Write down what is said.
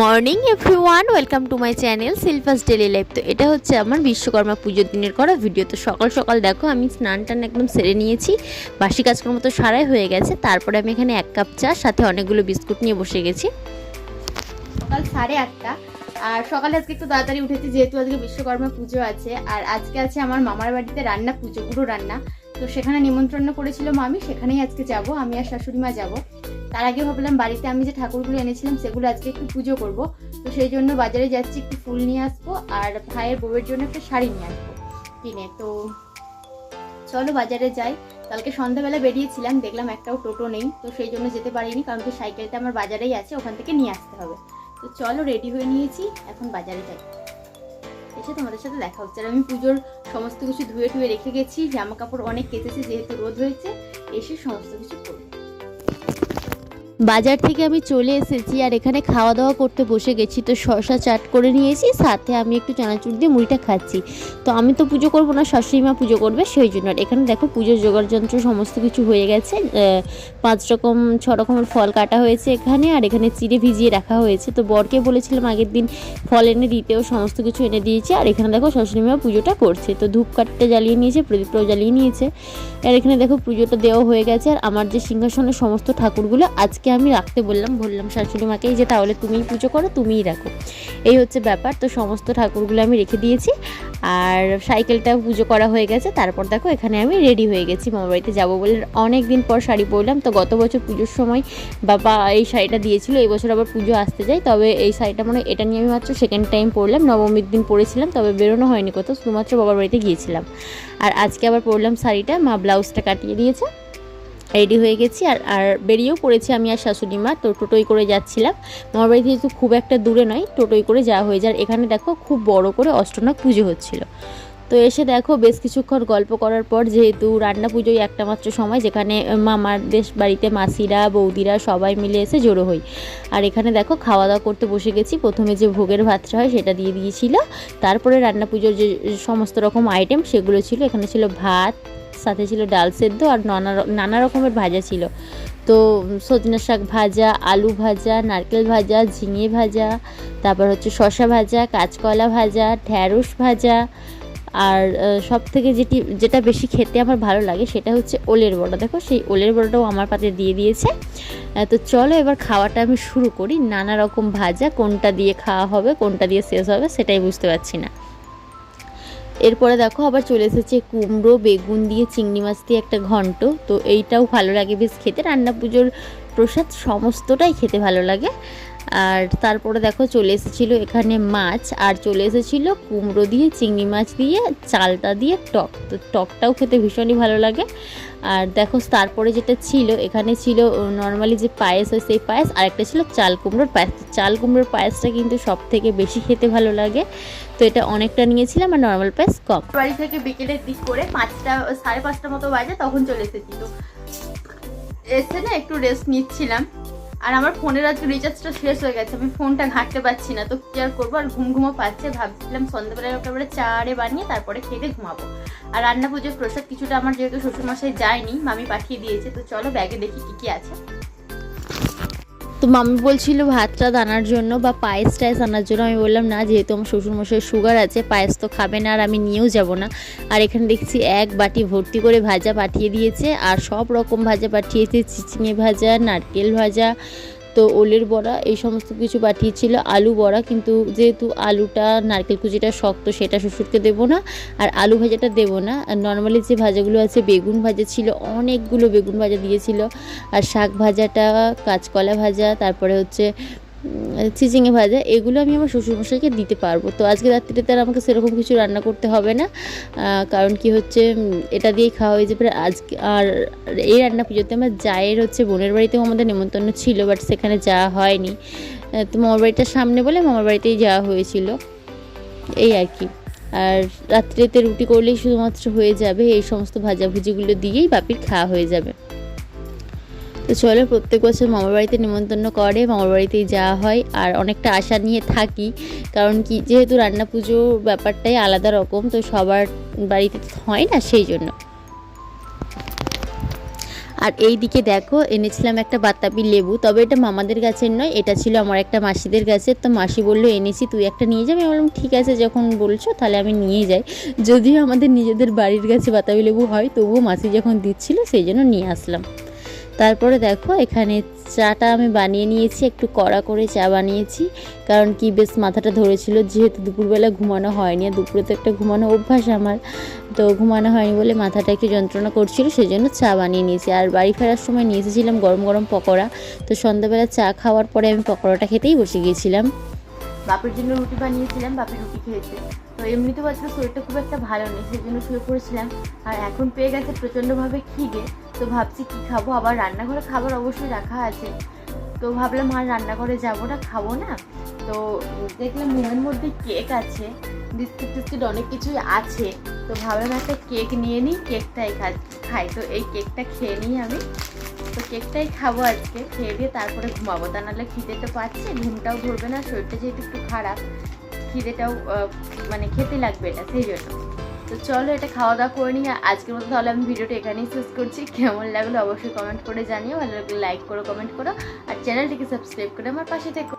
Morning everyone welcome to my channel Silva's daily life তো এটা হচ্ছে আমার বিশ্বকর্মা পুজোর দিনের করা ভিডিও তো সকাল সকাল দেখো, আমি স্নান টান একদম সেরে নিয়েছি। বাসি কাজকর্ম তো সারাই হয়ে গেছে। তারপরে আমি এখানে এক কাপ চা, সাথে অনেকগুলো বিস্কুট নিয়ে বসে গেছি। সকাল সাড়ে আটটা। আর সকালে আজকে একটু তাড়াতাড়ি উঠেছি, যেহেতু আজকে বিশ্বকর্মা পুজো আছে। আর আজকে আছে আমার মামার বাড়িতে রান্না, পুজো পুরো রান্না। তো সেখানে নিমন্ত্রণ করেছিল মামি, সেখানেই আজকে যাব। আমি আর শাশুড়ি মা যাব। তার আগে ভাবলাম বাড়িতে আমি যে ঠাকুরগুলো এনেছিলাম সেগুলো আজকে একটু পুজো করব। তো সেই জন্য বাজারে যাচ্ছি, একটু ফুল নিয়ে আসব আর ভাইয়ের বউয়ের জন্য একটা শাড়ি নিয়ে আসব কিনে। তো চলো বাজারে যাই। কালকে সন্ধ্যাবেলা বেরিয়েছিলাম, দেখলাম একটাও টোটো নেই, তো সেই জন্য যেতে পারিনি কারণ কি সাইকেলটা আমার বাজারেই আছে, ওখান থেকে নিয়ে আসতে হবে। তো চলো রেডি হয়ে নিয়েছি, এখন বাজারে যাই। এসে তোমাদের সাথে দেখা হচ্ছে। আর আমি পুজোর সমস্ত কিছু ধুয়ে টুয়ে রেখে গেছি, জামা কাপড় অনেক কেটেছে যেহেতু রোদ হয়েছে, এসে সমস্ত কিছু করব। বাজার থেকে আমি চলে এসেছি আর এখানে খাওয়া দাওয়া করতে বসে গেছি। তো শসা চাট করে নিয়েছি, সাথে আমি একটু চানাচুর দিয়ে মুড়িটা খাচ্ছি। তো আমি তো পুজো করব না, শাশুড়ি মা পুজো করবে, সেই জন্য। আর এখানে দেখো পুজোর জোগাড় যন্ত্র সমস্ত কিছু হয়ে গেছে। পাঁচ রকম, ছ রকমের ফল কাটা হয়েছে এখানে, আর এখানে চিড়ে ভিজিয়ে রাখা হয়েছে। তো বরকে বলেছিলাম আগের দিন ফল এনে দিতেও সমস্ত কিছু এনে দিয়েছে। আর এখানে দেখো শাশুড়ি মা পুজোটা করছে। তো ধূপ কাঠটা জ্বালিয়ে নিয়েছে প্রদীপটাও জ্বালিয়ে নিয়েছে। আর এখানে দেখো পুজোটা দেওয়া হয়ে গেছে। আর আমার যে সিংহাসনের সমস্ত ঠাকুরগুলো আজকে আমি রাখতে বললাম বললাম, শাশুড়ি মাকে যে তাহলে তুমিই পুজো করো, তুমিই রাখো। এই হচ্ছে ব্যাপার। তো সমস্ত ঠাকুরগুলো আমি রেখে দিয়েছি। আর সাইকেলটা পুজো করা হয়ে গেছে। তারপর দেখো, এখানে আমি রেডি হয়ে গেছি। মামার বাড়িতে যাব বলে অনেক দিন পর শাড়ি পরলাম। তো গত বছর পুজোর সময় বাবা এই শাড়িটা দিয়েছিল। এই বছর আবার পুজো আসতে যায়। তবে এই শাড়িটা মানে এটা নিয়ে আমি মাত্র সেকেন্ড টাইম পরলাম। নবমীর দিন পরেছিলাম, তবে বেরোনো হয়নি কোথাও। শুধুমাত্র বাবার বাড়িতে গিয়েছিলাম। আর আজকে আবার পরলাম শাড়িটা। মা ব্লাউজটা কাটিয়ে দিয়েছে। রেডি হয়ে গেছি আর আর বেরিয়েও পড়েছি আমি আর শাশুড়ি মা, তো টোটোই করে যাচ্ছিলাম। মামার বাড়ি যেহেতু খুব একটা দূরে নয় টোটোই করে যাওয়া হয়ে যায়। আর এখানে দেখো খুব বড় করে অষ্টনাগ পুজো হচ্ছিল। তো এসে দেখো বেশ কিছুক্ষণ গল্প করার পর যেহেতু রান্না পুজোই একটা মাত্র সময়, যেখানে মামার দেশ বাড়িতে মাসিরা, বৌদিরা সবাই মিলে এসে জড়ো হই। আর এখানে দেখো খাওয়া দাওয়া করতে বসে গেছি। প্রথমে যে ভোগের ভাতটা হয় সেটা দিয়ে দিয়েছিল। তারপরে রান্না পুজোর যে সমস্ত রকম আইটেম সেগুলো ছিল। এখানে ছিল ভাত, সাথে ছিল ডাল সেদ্ধ আর নানা নানা রকমের ভাজা ছিল। তো সজনা শাক ভাজা, আলু ভাজা, নারকেল ভাজা, ঝিঙে ভাজা, তারপর হচ্ছে শসা ভাজা, কাঁচকলা ভাজা, ঢ্যাঁড়স ভাজা আর সব থেকে যেটি, যেটা বেশি খেতে আমার ভালো লাগে সেটা হচ্ছে ওলের বড়া। দেখো সেই ওলের বড়াটাও আমার পাতে দিয়ে দিয়েছে। তো চলো এবার খাওয়াটা আমি শুরু করি। নানা রকম ভাজা, কোনটা দিয়ে খাওয়া হবে, কোনটা দিয়ে শেষ হবে সেটাই বুঝতে পারছি না। এরপরে দেখো আবার চলে এসেছে কুমড়ো, বেগুন দিয়ে চিংড়ি মাছ দিয়ে একটা ঘন্ট। তো এইটাও ভালো লাগে বেশ খেতে। রান্না পুজোর প্রসাদ সমস্তটাই খেতে ভালো লাগে। আর তারপরে দেখো চলে এসেছিল এখানে মাছ, আর চলে এসেছিল কুমড়ো দিয়ে, চিংড়ি মাছ দিয়ে, চালটা দিয়ে টক। তো টকটাও খেতে ভীষণই ভালো লাগে। আর দেখো তারপরে যেটা ছিল, এখানে ছিল নর্মালি যে পায়েস হয় সেই পায়েস আর একটা ছিল চাল কুমড়োর পায়েস। চাল কুমড়োর পায়েসটা কিন্তু সব থেকে বেশি খেতে ভালো লাগে। তো এটা অনেকটা নিয়েছিলাম, আর নর্মাল পায়েস কম। বাড়ি থেকে বিকেলের দিক করে পাঁচটা, সাড়ে পাঁচটা মতো বাজে, তখন চলে এসেছি তো এসে না একটু রেস্ট নিচ্ছিলাম। আর আমার ফোনের আজকে রিচার্জটা শেষ হয়ে গেছে, আমি ফোনটা ঘাঁটতে পারছি না। তো কি আর করব? আর ঘুম ঘুমো পাচ্ছে, ভাবছিলাম সন্ধ্যাবেলায় একেবারে চারে বানিয়ে তারপরে খেতে ঘুমাবো। আর রান্না পুজোর প্রসাদ কিছুটা আমার যেহেতু শ্বশুরমশাই যায়নি, মামি পাঠিয়ে দিয়েছে, তো চলো ব্যাগে দেখি কি কি আছে। তো মামি বলছিল ভাতটা আনার জন্য বা পায়েস টায়েস আনার জন্য। আমি বললাম, না, যেহেতু আমার শ্বশুরমশাই সুগার আছে, পায়েস তো খাবে না আর আমি নিয়েও যাব না। আর এখানে দেখছি এক বাটি ভর্তি করে ভাজা পাঠিয়ে দিয়েছে। আর সব রকম ভাজা পাঠিয়েছে, চিচিঙে ভাজা, নারকেল ভাজা তো ওলের বড়া, এই সমস্ত কিছু পাঠিয়েছিল আলু বড়া, কিন্তু যেহেতু আলুটা, নারকেল কুচিটা শক্ত, সেটা শ্বশুরকে দেবো না, আর আলু ভাজাটা দেবো না। আর নর্মালি যে ভাজাগুলো আছে, বেগুন ভাজা ছিল, অনেকগুলো বেগুন ভাজা দিয়েছিল। আর শাক ভাজাটা, কাঁচকলা ভাজা, তারপরে হচ্ছে চিচিঙে ভাজা, এগুলো আমি আমার শ্বশুরমশাইকে দিতে পারব। তো আজকে রাত্রিতে আর আমাকে সেরকম কিছু রান্না করতে হবে না। কারণ কি হচ্ছে এটা দিয়েই খাওয়া হয়ে যাবে আজকে আর এই রান্না পুজোতে আমার জায়ের হচ্ছে বোনের বাড়িতেও আমাদের নেমন্তন্ন ছিল বাট সেখানে যাওয়া হয়নি। তো মামার বাড়িটার সামনে বলে মামার বাড়িতেই যাওয়া হয়েছিল। এই আর কি। আর রাত্রিতে রুটি করলেই শুধুমাত্র হয়ে যাবে এই সমস্ত ভাজাভুজিগুলো দিয়েই বাপির খাওয়া হয়ে যাবে। তো চলো, প্রত্যেক বছর মামার বাড়িতে নিমন্ত্রণ করে, মামার বাড়িতেই যাওয়া হয়। আর অনেকটা আশা নিয়ে থাকি, কারণ কি, যেহেতু রান্না পুজো ব্যাপারটাই আলাদা রকম, তো সবার বাড়িতে হয় না, সেই জন্য। আর এই দিকে দেখো, এনেছিলাম একটা বাতাবি লেবু, তবে এটা মামাদের গাছের নয়, এটা ছিল আমার একটা মাসিদের গাছের। তো মাসি বলল, এনেছি, তুই একটা নিয়ে যাবি? আমি বললাম, ঠিক আছে, যখন বলছো, তাহলে আমি নিয়ে যাই। যদিও আমাদের নিজেদের বাড়ির গাছে বাতাবি লেবু হয়, তবুও মাসি যখন দিচ্ছিল, সেই জন্য নিয়ে আসলাম। তারপরে দেখো, এখানে চাটা আমি বানিয়ে নিয়েছি, একটু কড়া করে চা বানিয়েছি। কারণ কি, বেশ মাথাটা ধরেছিল, যেহেতু দুপুরবেলা ঘুমানো হয়নি, আর দুপুরে তো একটা ঘুমানো অভ্যাস আমার, তো ঘুমানো হয়নি বলে মাথাটা একটু যন্ত্রণা করছিল সেই জন্য চা বানিয়ে নিয়েছি। আর বাড়ি ফেরার সময় নিয়ে এসেছিলাম গরম গরম পকোড়া, তো সন্ধ্যাবেলা চা খাওয়ার পরে আমি পকোড়াটা খেতেই বসে গিয়েছিলাম। বাপের জন্য রুটি বানিয়েছিলাম বাপের রুটি খেয়েছে। তো এমনিতেও আজকে শরীরটা খুব একটা ভালো নেই সেই জন্য শুয়ে পড়েছিলাম। আর এখন পেয়ে গেছে প্রচণ্ডভাবে খিদে, তো ভাবছি কি খাব? আবার রান্নাঘরে খাবার অবশ্যই রাখা আছে। তো ভাবলাম আর রান্নাঘরে যাব না খাব না? তো দেখলাম মেয়ের মধ্যে কেক আছে, বিস্কিট টিস্কিট অনেক কিছুই আছে। তো ভাবলাম একটা কেক নিয়ে নিই, কেকটাই খাই। তো এই কেকটা খেয়ে নিই আমি। তো কেকটাই খাব আজকে, খেয়ে দিয়ে তারপরে ঘুমাবো। তা নাহলে খিদে তো পাচ্ছে, ঘুমটাও ধরবে না, শরীরটা যেহেতু একটু খারাপ, খিদেটাও মানে খেতে লাগবে এটা, সেই জন্য। তো চলো এটা খাওয়া দাওয়া করে নিয়ে আজকের মতো তাহলে আমি ভিডিওটা এখানেই শেষ করছি। কেমন লাগল অবশ্যই কমেন্ট করে জানিও, ভালো লাগলে লাইক করো কমেন্ট করো, আর চ্যানেলটিকে সাবস্ক্রাইব করে আমার পাশে থেকো।